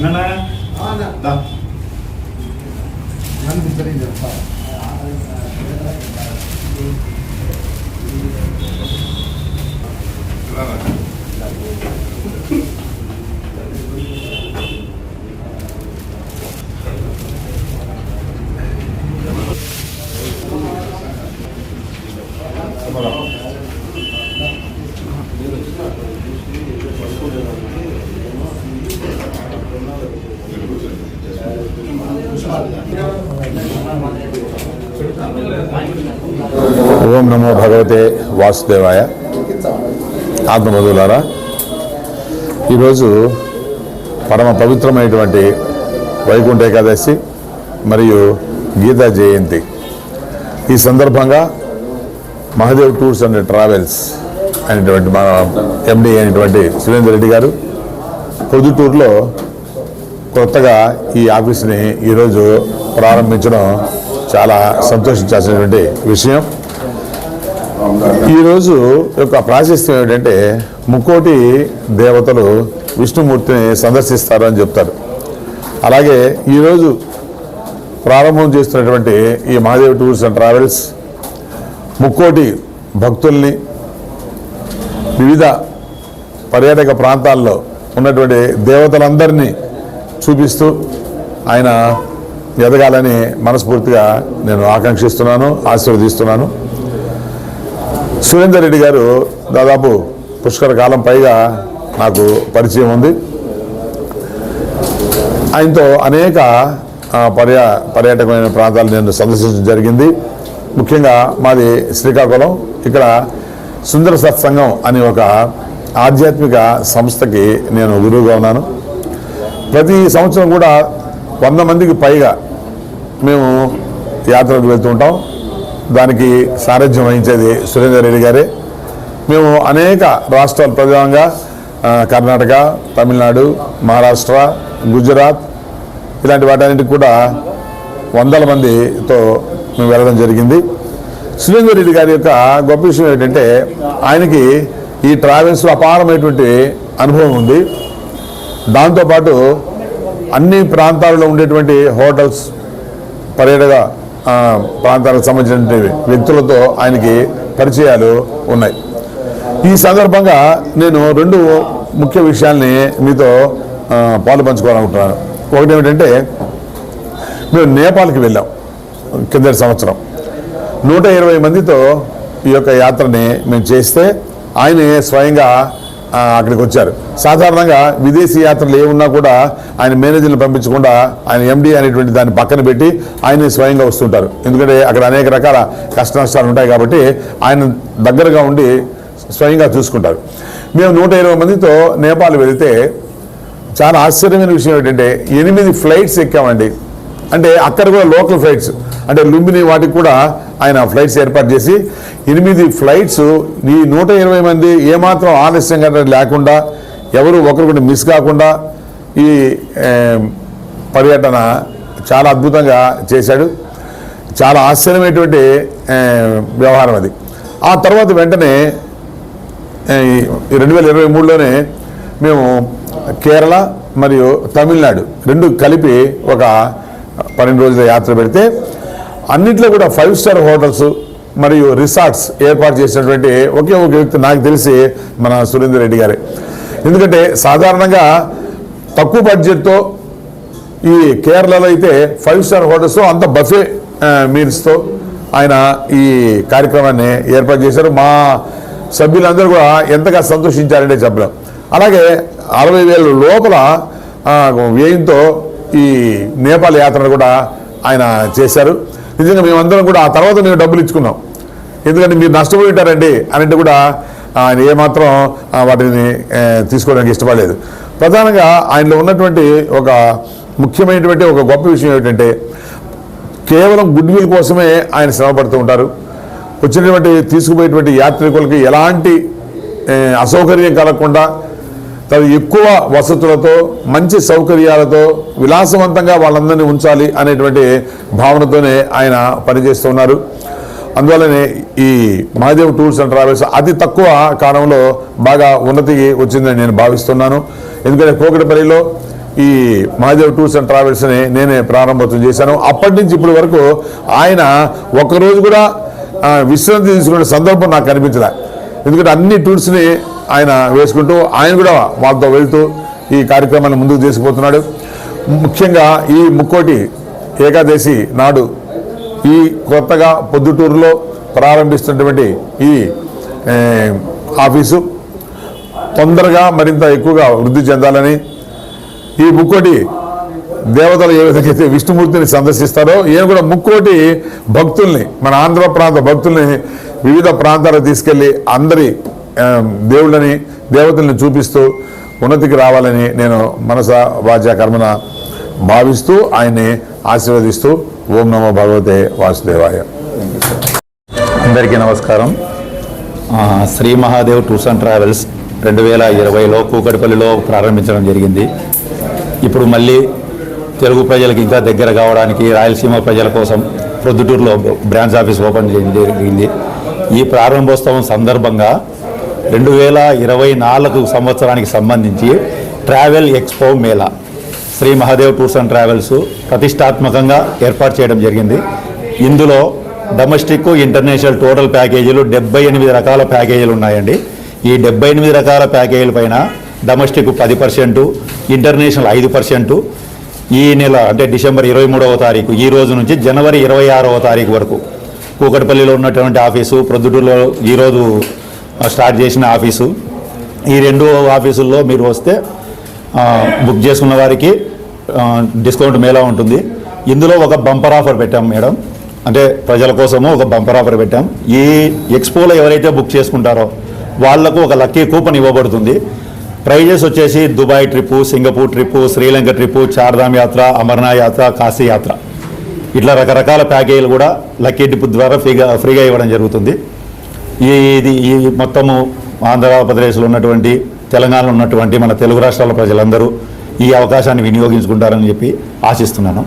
என்னண்ணா? நன்கு தெரிஞ்சப்பா Thank you. ఓం నమో భగవతే వాసుదేవాయ. ఆత్మబంధువులారా ఈరోజు పరమ పవిత్రమైనటువంటి వైకుంఠ ఏకాదశి మరియు గీతా జయంతి. ఈ సందర్భంగా మహదేవ్ టూర్స్ అండ్ ట్రావెల్స్ అనేటువంటి మన ఎండి అయినటువంటి సురేందర్ రెడ్డి గారు పొద్దుటూరులో కొత్తగా ఈ ఆఫీస్ని ఈరోజు ప్రారంభించడం చాలా సంతోషించాల్సినటువంటి విషయం. ఈరోజు యొక్క ప్రాశస్త్యం ఏమిటంటే ముక్కోటి దేవతలు విష్ణుమూర్తిని సందర్శిస్తారు అని చెప్తారు. అలాగే ఈరోజు ప్రారంభం చేస్తున్నటువంటి ఈ మహాదేవ్ టూర్స్ అండ్ ట్రావెల్స్ ముక్కోటి భక్తుల్ని వివిధ పర్యాటక ప్రాంతాల్లో ఉన్నటువంటి దేవతలందరినీ చూపిస్తూ ఆయన ఎదగాలని మనస్ఫూర్తిగా నేను ఆకాంక్షిస్తున్నాను ఆశీర్వదిస్తున్నాను. సురేందర్ రెడ్డి గారు దాదాపు పుష్కర కాలం పైగా నాకు పరిచయం ఉంది. ఆయనతో అనేక పర్యా పర్యాటకమైన ప్రాంతాలు నేను సందర్శించడం జరిగింది. ముఖ్యంగా మాది శ్రీకాకుళం. ఇక్కడ సుందర సత్సంగం అనే ఒక ఆధ్యాత్మిక సంస్థకి నేను గురువుగా ఉన్నాను. ప్రతి సంవత్సరం కూడా వంద మందికి పైగా మేము యాత్రకు వెళ్తుంటాం దానికి సారథ్యం వహించేది సురేందర్ రెడ్డి గారే. మేము అనేక రాష్ట్రాలు ప్రధానంగా కర్ణాటక తమిళనాడు మహారాష్ట్ర గుజరాత్ ఇలాంటి వాటన్నిటికి కూడా వందల మందితో మేము వెళ్ళడం జరిగింది. సురేందర్ రెడ్డి గారి యొక్క గొప్ప విషయం ఏంటంటే ఆయనకి ఈ ట్రావెల్స్లో అపారమైనటువంటి అనుభవం ఉంది. దాంతోపాటు అన్ని ప్రాంతాల్లో ఉండేటువంటి హోటల్స్ పర్యటక ప్రాంతాలకు సంబంధించినటువంటి వ్యక్తులతో ఆయనకి పరిచయాలు ఉన్నాయి. ఈ సందర్భంగా నేను రెండు ముఖ్య విషయాల్ని మీతో పాలు పంచుకోవాలనుకుంటున్నాను ఒకటి ఏమిటంటే మేము నేపాల్కి వెళ్ళాం కిందటి సంవత్సరం. నూట ఇరవై మందితో ఈ యొక్క యాత్రని మేము చేస్తే ఆయనే స్వయంగా అక్కడికి వచ్చారు. సాధారణంగా విదేశీ యాత్రలు ఏమున్నా కూడా ఆయన మేనేజర్ని పంపించకుండా ఆయన ఎండి అనేటువంటి దాన్ని పక్కన పెట్టి ఆయనే స్వయంగా వస్తుంటారు. ఎందుకంటే అక్కడ అనేక రకాల కష్ట నష్టాలు ఉంటాయి కాబట్టి ఆయన దగ్గరగా ఉండి స్వయంగా చూసుకుంటారు. మేము నూట ఇరవై మందితో నేపాల్ వెళితే చాలా ఆశ్చర్యమైన విషయం ఏంటంటే ఎనిమిది ఫ్లైట్స్ ఎక్కామండి. అంటే అక్కడ కూడా లోకల్ ఫ్లైట్స్ అంటే లుంబిని వాటికి కూడా ఆయన ఫ్లైట్స్ ఏర్పాటు చేసి ఎనిమిది ఫ్లైట్స్ ఈ నూట ఇరవై మంది ఏమాత్రం ఆలస్యంగా లేకుండా ఎవరు ఒకరు మిస్ కాకుండా ఈ పర్యటన చాలా అద్భుతంగా చేశాడు. చాలా ఆశ్చర్యమైనటువంటి వ్యవహారం అది. ఆ తర్వాత వెంటనే ఈ రెండు వేల ఇరవై మూడులోనే మేము కేరళ మరియు తమిళనాడు రెండు కలిపి ఒక పన్నెండు రోజుల యాత్ర పెడితే అన్నిట్లో కూడా ఫైవ్ స్టార్ హోటల్స్ మరియు రిసార్ట్స్ ఏర్పాటు చేసినటువంటి ఒకే ఒక వ్యక్తి నాకు తెలిసి మన సురేందర్ రెడ్డి గారే. ఎందుకంటే సాధారణంగా తక్కువ బడ్జెట్తో ఈ కేరళలో అయితే ఫైవ్ స్టార్ హోటల్స్ అంత బఫే మీల్స్తో ఆయన ఈ కార్యక్రమాన్ని ఏర్పాటు చేశారు. మా సభ్యులందరూ కూడా ఎంతగా సంతోషించారంటే చెప్పలేం. అలాగే అరవై వేల లోపల వ్యయంతో ఈ నేపాల్ యాత్రను కూడా ఆయన చేశారు. నిజంగా మేమందరం కూడా ఆ తర్వాత మేము డబ్బులు ఇచ్చుకున్నాం. ఎందుకంటే మీరు నష్టపోయి ఉంటారండి అనంటే కూడా ఆయన ఏమాత్రం వాటిని తీసుకోవడానికి ఇష్టపడలేదు. ప్రధానంగా ఆయనలో ఉన్నటువంటి ఒక ముఖ్యమైనటువంటి ఒక గొప్ప విషయం ఏమిటంటే కేవలం గుడ్ విల్ కోసమే ఆయన శ్రమపడుతూ ఉంటారు. వచ్చినటువంటి తీసుకుపోయేటువంటి యాత్రికులకి ఎలాంటి అసౌకర్యం కలగకుండా తను ఎక్కువ వసతులతో మంచి సౌకర్యాలతో విలాసవంతంగా వాళ్ళందరినీ ఉంచాలి అనేటువంటి భావనతోనే ఆయన పనిచేస్తున్నారు అందువల్లనే ఈ మహాదేవ్ టూర్స్ అండ్ ట్రావెల్స్ అతి తక్కువ కాలంలో బాగా ఉన్నతికి వచ్చిందని నేను భావిస్తున్నాను. ఎందుకంటే కోకటిపల్లిలో ఈ మహాదేవ్ టూర్స్ అండ్ ట్రావెల్స్ని నేనే ప్రారంభోత్సవం చేశాను. అప్పటి నుంచి ఇప్పటి వరకు ఆయన ఒక్కరోజు కూడా విశ్రాంతి తీసుకునే సందర్భం నాకు కనిపించలే. ఎందుకంటే అన్ని టూర్స్ని ఆయన వేసుకుంటూ ఆయన కూడా వాళ్ళతో వెళ్తూ ఈ కార్యక్రమాన్ని ముందుకు తీసుకుపోతున్నాడు. ముఖ్యంగా ఈ ముక్కోటి ఏకాదశి నాడు ఈ కొత్తగా పొద్దుటూరులో ప్రారంభిస్తున్నటువంటి ఈ ఆఫీసు తొందరగా మరింత ఎక్కువగా వృద్ధి చెందాలని ఈ ముక్కోటి దేవతలు ఏ విధంగా అయితే విష్ణుమూర్తిని సందర్శిస్తారో ఈయన కూడా ముక్కోటి భక్తుల్ని మన ఆంధ్ర ప్రాంత భక్తుల్ని వివిధ ప్రాంతాలకు తీసుకెళ్ళి అందరి దేవుళ్ళని దేవతల్ని చూపిస్తూ ఉన్నతికి రావాలని నేను మనస వాచ కర్మన భావిస్తూ ఆయన్ని ఆశీర్వదిస్తూ ఓం నమో భగవతే వాసుదేవాయ. అందరికీ నమస్కారం. Shri Mahadev tours and travels రెండు వేల ఇరవైలో కూకటిపల్లిలో ప్రారంభించడం జరిగింది. ఇప్పుడు మళ్ళీ తెలుగు ప్రజలకు ఇంకా దగ్గర కావడానికి రాయలసీమ ప్రజల కోసం ప్రొద్దుటూరులో బ్రాంచ్ ఆఫీస్ ఓపెన్ చేయడం జరిగింది. ఈ ప్రారంభోత్సవం సందర్భంగా రెండు వేల ఇరవై నాలుగు సంవత్సరానికి సంబంధించి travel expo Mela Shri Mahadev tours and travels ప్రతిష్టాత్మకంగా ఏర్పాటు చేయడం జరిగింది. ఇందులో డొమెస్టిక్ ఇంటర్నేషనల్ టోటల్ ప్యాకేజీలు డెబ్బై ఎనిమిది రకాల ప్యాకేజీలు ఉన్నాయండి. ఈ డెబ్బై ఎనిమిది రకాల ప్యాకేజీల పైన డొమెస్టిక్ పది పర్సెంటు ఇంటర్నేషనల్ ఐదు పర్సెంటు. ఈ నెల అంటే డిసెంబర్ ఇరవై మూడవ తారీఖు ఈ రోజు నుంచి జనవరి ఇరవై ఆరవ తారీఖు వరకు. కూకట్పల్లిలో ఉన్నటువంటి ఆఫీసు ప్రొద్దుటూరులో ఈరోజు స్టార్ట్ చేసిన ఆఫీసు. ఈ రెండు ఆఫీసుల్లో మీరు వస్తే బుక్ చేసుకున్న వారికి డిస్కౌంట్ మేళా ఉంటుంది. ఇందులో ఒక బంపర్ ఆఫర్ పెట్టాం మేడం. అంటే ప్రజల కోసము ఒక బంపర్ ఆఫర్ పెట్టాం. ఈ ఎక్స్పోలో ఎవరైతే బుక్ చేసుకుంటారో వాళ్ళకు ఒక లక్కీ కూపన్ ఇవ్వబడుతుంది. ప్రైజెస్ వచ్చేసి Dubai trip Singapore trip Sri Lanka trip Chardham యాత్ర అమర్నాథ్ యాత్ర కాశీ యాత్ర. ఇట్లా రకరకాల ప్యాకేజీలు కూడా లక్కీ డిప్ ద్వారా ఫ్రీగా ఫ్రీగా ఇవ్వడం జరుగుతుంది. ఇది ఈ మొత్తము ఆంధ్రప్రదేశ్లో ఉన్నటువంటి తెలంగాణలో ఉన్నటువంటి మన తెలుగు రాష్ట్రాల ప్రజలందరూ ఈ అవకాశాన్ని వినియోగించుకుంటారని చెప్పి ఆశిస్తున్నాను.